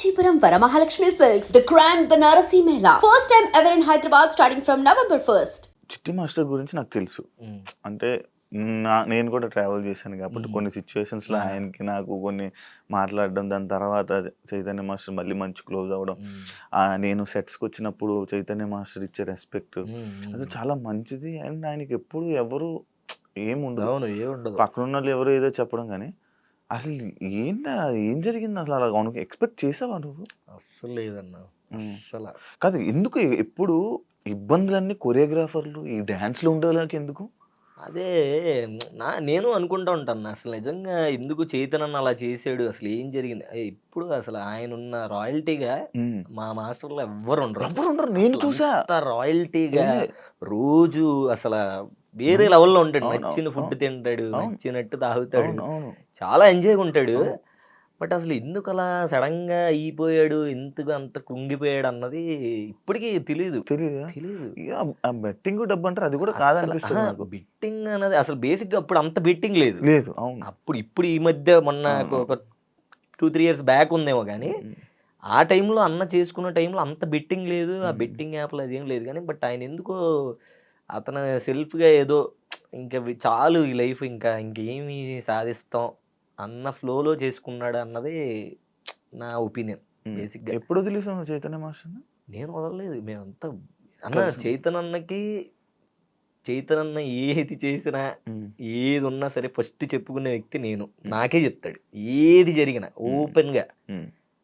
Kanchipuram Varamahalakshmi Silks, the grand Banarasi Mela. First time ever in Hyderabad starting from November 1st. చిట్టి master గురించి నాకు తెలుసు. అంటే నా నేను కూడా ట్రావెల్ చేశాను కాబట్టి. కొన్ని సిచ్యువేషన్స్లో ఆ. ఆయనకి నాకు కొన్ని మాట్లాడడం దాని తర్వాత చైతన్య మాస్టర్ మళ్ళీ మంచి క్లోజ్ అవ్వడం. నేను sets కి వచ్చినప్పుడు చైతన్య మాస్టర్ ఇచ్చే రెస్పెక్ట్ అది చాలా మంచిది. అండ్ ఆయనకి ఎప్పుడు ఎవరు ఏం ఉండదు. అవును ఏ ఉండదు. పక్కన ఉన్న వాళ్ళు ఎవరు ఏదో చెప్పడం కానీ అసలు ఏంటి ఏం జరిగింది? అసలు అలా అవును ఎక్స్పెక్ట్ చేసావా నువ్వు? అస్సలు లేదన్నా. మ్మ్. అస్సలు. కాదు ఎందుకు ఎప్పుడు ఇబ్బందులన్నీ కొరియోగ్రాఫర్లు ఈ డాన్స్లు ఉండేవాళ్ళకి ఎందుకు? అదే నా నేను అనుకుంటా ఉంటాను అసలు నిజంగా ఎందుకు చైతన్య అలా చేసాడు? అసలు ఏం జరిగింది? ఇప్పుడు అసలు ఆయన ఉన్న రాయల్టీగా. మా మాస్టర్లు ఎవ్వరు ఉండరు. ఎవరు ఉండరు. నేను అసలు చూసా. రాయల్టీగా రోజు అసలు వేరే లెవెల్లో ఉంటాడు. నచ్చిన ఫుడ్ తింటాడు. నచ్చినట్టు తాగుతాడు. చాలా ఎంజాయ్గా ఉంటాడు. బట్ అసలు ఎందుకు అలా సడన్గా అయిపోయాడు ఎందుకు అంత కుంగిపోయాడు అన్నది ఇప్పటికీ తెలియదు తెలియదా బెట్టింగ్ డబ్బు అంటారు అది కూడా కాదనిపిస్తుంది నాకు. బిట్టింగ్ అనేది అసలు బేసిక్గా అప్పుడు అంత బిట్టింగ్ లేదు. లేదు అవును. అప్పుడు ఇప్పుడు ఈ మధ్య మొన్న. ఒక టూ త్రీ ఇయర్స్ బ్యాక్ ఉందేమో కానీ. ఆ టైంలో అన్న చేసుకున్న టైంలో అంత బెట్టింగ్ లేదు. ఆ. బెట్టింగ్ యాప్లు అదేం లేదు కానీ బట్ ఆయన ఎందుకో అతను సెల్ఫ్గా ఏదో ఇంకా చాలు ఈ లైఫ్ ఇంకా ఇంకేమి సాధిస్తాం అన్న ఫ్లోలో చేసుకున్నాడు అన్నది నా ఒపీనియన్ మ్మ్. basic గా. ఎప్పుడు తెలిసాను చైతన్య మాస్టర్ నేను వదలలేదు. మేమంతా అన్న కలిసి. చైతన్యకి చైతన్య ఏది చేసినా ఏది ఉన్నా సరే ఫస్ట్ చెప్పుకునే వ్యక్తి నేను. నాకే చెప్తాడు. ఏది జరిగినా ఓపెన్గా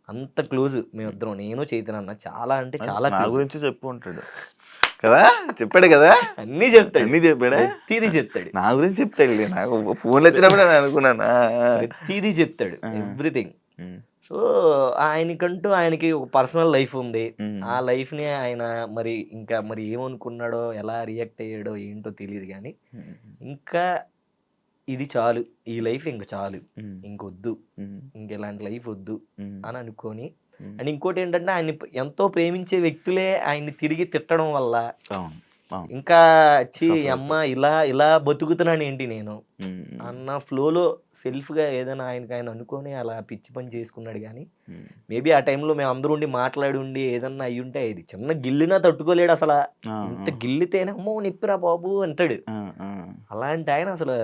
అంత క్లోజ్ మేమిద్దరం. నేను చైతన్య చాలా అంటే చాలా. గురించి చెప్పు ఉంటాడు కదా చెప్పాడు కదా అన్నీ చెప్తాడు అన్ని చెప్పాడా ప్రతిదీ చెప్తాడు నా గురించి చెప్తాడు నాకు ఫోన్లు వచ్చినప్పుడు నేను అనుకున్నాను. ప్రతిదీ చెప్తాడు. ఎవ్రీథింగ్. సో ఆయనకంటూ ఆయనకి ఒక పర్సనల్ లైఫ్ ఉంది. ఆ లైఫ్ని ఆయన మరి ఇంకా మరి ఏమనుకున్నాడో ఎలా రియాక్ట్ అయ్యాడో ఏంటో తెలియదు కానీ. ఇంకా ఇది చాలు ఈ లైఫ్ ఇంక చాలు. ఇంకొద్దు మ్మ్. ఇంక ఇలాంటి లైఫ్ వద్దు. అని అనుకొని. అండ్ ఇంకోటి ఏంటంటే ఆయన ఎంతో ప్రేమించే వ్యక్తులే ఆయన్ని తిరిగి తిట్టడం వల్ల ఇంకా చి Suffer అమ్మ ఇలా ఇలా బతుకుతున్నాను ఏంటి నేను. అన్న ఫ్లోలో సెల్ఫ్గా ఏదైనా ఆయనకి ఆయన అనుకొని అలా పిచ్చి పని చేసుకున్నాడు కానీ. మేబీ ఆ టైంలో మేము అందరూ ఉండి మాట్లాడి ఉండి ఏదన్నా అయ్యి ఉంటే ఇది చిన్న గిల్లినా తట్టుకోలేడు అసలు. ఇంత గిల్లితేనే అమ్మో నిప్పిరా బాబు అంటాడు. అలాంటి ఆయన అసలు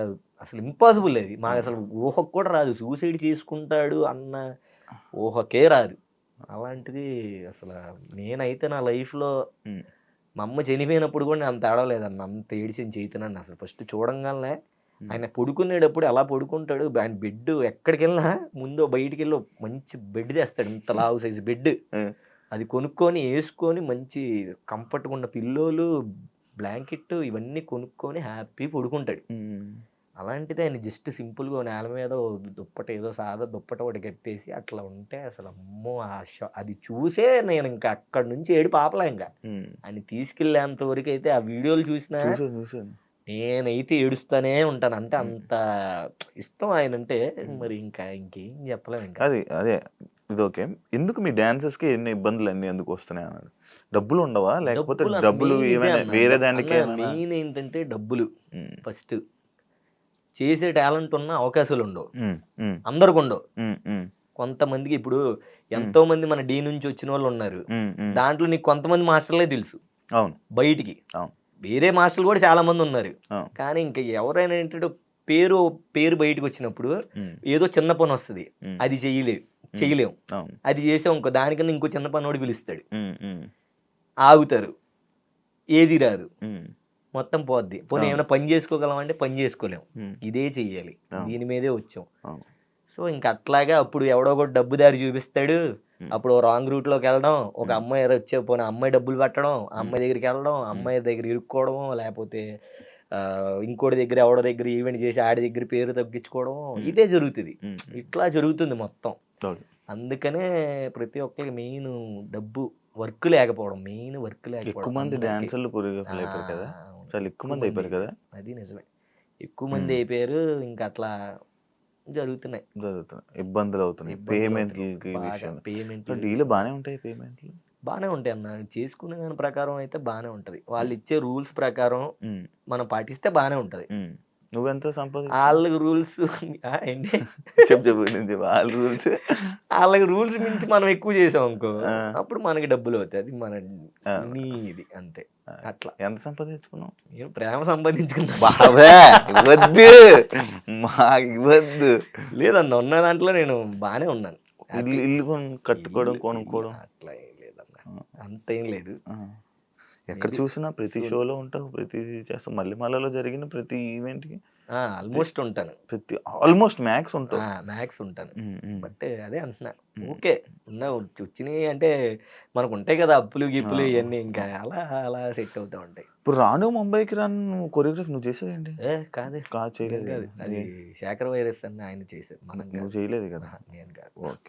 అసలు ఇంపాసిబుల్ అది. మాకు అసలు ఊహకు కూడా రాదు. సూసైడ్ చేసుకుంటాడు అన్న ఊహకే రాదు. అలాంటిది అసలు నేనైతే నా లైఫ్లో. మా అమ్మ చనిపోయినప్పుడు కూడా నేను అంత ఏడవలేదన్న అంత ఏడిచిన చైతన్యాన్ని అసలు ఫస్ట్ చూడంగానే ఆయన పడుకునేటప్పుడు ఎలా పడుకుంటాడు ఆయన బెడ్ ఎక్కడికి వెళ్ళినా ముందు బయటికి వెళ్ళి మంచి బెడ్ తెస్తాడు ఇంత లావు సైజు బెడ్. అది కొనుక్కొని వేసుకొని మంచి కంఫర్ట్గా ఉన్న పిల్లోలు బ్లాంకెట్ ఇవన్నీ కొనుక్కొని హ్యాపీ పడుకుంటాడు. అలాంటిది ఆయన జస్ట్ సింపుల్గా నేల మీద దుప్పట ఏదో సాదా దుప్పట ఒకటి కప్పేసి అట్లా ఉంటే అసలు అమ్మో! ఆ షా అది చూసే నేను ఇంకా అక్కడి నుంచి ఏడు పాపలా ఇంకా. ఆయన తీసుకెళ్ళేంత వరకు అయితే ఆ వీడియోలు చూసినా నేనైతే ఏడుస్తానే ఉంటాను. అంటే అంత ఇష్టం ఆయన అంటే మరి ఇంకా ఇంకేం చెప్పలేము ఇంకా. అది అదే. ఇది ఓకే. ఎందుకు మీ డాన్సెస్కి ఎన్ని ఇబ్బందులు అన్ని ఎందుకు వస్తున్నాయి అన్నాడు? డబ్బులు ఉండవా? లేకపోతే డబ్బులు ఏమైనా వేరే దానికి మెయిన్ ఏంటంటే డబ్బులు. ఫస్ట్. చేసే టాలెంట్ ఉన్న అవకాశాలు ఉండవు. అందరికి ఉండవు. కొంతమందికి ఇప్పుడు ఎంతో మంది మన డీ నుంచి వచ్చిన వాళ్ళు ఉన్నారు. దాంట్లో నీకు కొంతమంది మాస్టర్లే తెలుసు అవును బయటికి. వేరే మాస్టర్లు కూడా చాలా మంది ఉన్నారు. కానీ ఇంకా ఎవరైనా ఏంటంటే పేరు పేరు బయటకు వచ్చినప్పుడు. ఏదో చిన్న పని వస్తుంది. అది చెయ్యలేవు చెయ్యలేం అవును అది చేసాం ఇంకో దానికన్నా ఇంకో చిన్న పనోడు పిలుస్తాడు. ఆగుతారు ఏది రాదు. మొత్తం పోద్ది పోనీ. ఏమైనా పని చేసుకోగలం అంటే పని చేసుకోలేం మ్మ్. ఇదే చెయ్యాలి. దీని మీదే వచ్చాం. సో ఇంకా అట్లాగా అప్పుడు ఎవడో ఒకటి డబ్బు దారి చూపిస్తాడు. అప్పుడు రాంగ్ రూట్లోకి వెళ్ళడం ఒక మ్మ్. అమ్మాయి వచ్చే పోనీ అమ్మాయి డబ్బులు పెట్టడం అమ్మాయి దగ్గరికి వెళ్ళడం అమ్మాయి దగ్గర ఇరుక్కోవడం లేకపోతే ఇంకోటి దగ్గర ఎవడో దగ్గర ఈవెంట్ చేసి ఆడి దగ్గర పేరు తగ్గించుకోవడం. ఇదే జరుగుతుంది. ఇట్లా జరుగుతుంది మొత్తం. అందుకనే ప్రతి ఒక్కరికి మెయిన్ డబ్బు వర్క్ లేకపోవడం మెయిన్ వర్క్ ఎక్కువ లేకపోవడం మంది అందరికీ. డాన్సర్లు కదా. చాలా ఎక్కువ మంది అయిపోయారు కదా? అది నిజమే. ఎక్కువ మంది. అయిపోయారు ఇంకా అట్లా జరుగుతున్నాయి. జరుగుతున్నాయి. ఇబ్బందులు అవుతున్నాయి. పేమెంట్లకి పేమెంట్ డీలు బాగానే ఉంటాయి పేమెంట్లు? బాగానే ఉంటాయి అన్న. చేసుకునే దాని ప్రకారం అయితే బాగానే ఉంటది. వాళ్ళు ఇచ్చే రూల్స్ ప్రకారం మనం పాటిస్తే బాగానే ఉంటది. నువ్వెంత సంపాదించు? వాళ్ళకి రూల్స్ ఏంటి? చెప్పు చెప్పు నేను వాళ్ళ రూల్స్. వాళ్ళకి రూల్స్ మించి మనం ఎక్కువ చేసాం అనుకో. అప్పుడు మనకి డబ్బులు అవుతాయి. అది మన ఆ. నీది అంతే. అట్లా. ఎంత సంపాదించుకున్నావు? నేను ప్రేమ సంపాదించుకున్నా? బాబే ఇవ్వద్దు. మాకు ఇవ్వద్దు. లేదన్న ఉన్న దాంట్లో నేను బాగానే ఉన్నాను. ఇల్లు కట్టుకోవడం కొనుక్కోవడం. అట్లా ఏం లేదన్న. అంత ఏం లేదు. ఎక్కడ చూసినా ప్రతి. షోలో ఉంటావు ప్రతి చేస్తావు. మళ్ళలో జరిగిన ప్రతి ఈవెంట్కి ఆల్మోస్ట్ ఉంటాను. ప్రతి ఆల్మోస్ట్ మ్యాక్స్ ఉంటావు. మ్యాక్స్ ఉంటాను. బట్ అదే అంటున్నా. ఓకే ఉన్న వచ్చినాయి అంటే మనకు ఉంటాయి కదా అప్పులు గిప్పులు. ఇవన్నీ ఇంకా. అలా అలా సెట్ అవుతా ఉంటాయి. ఇప్పుడు రాను ముంబైకి రాను కొరియోగ్రఫీ నువ్వు చేసేవేంటి? కాదు. కాదు చేయలేదు కాదు. అది శేఖర్ వైరస్ అని ఆయన చేశారు. మనం నువ్వు. చేయలేదు కదా. నేను కాదు. ఓకే.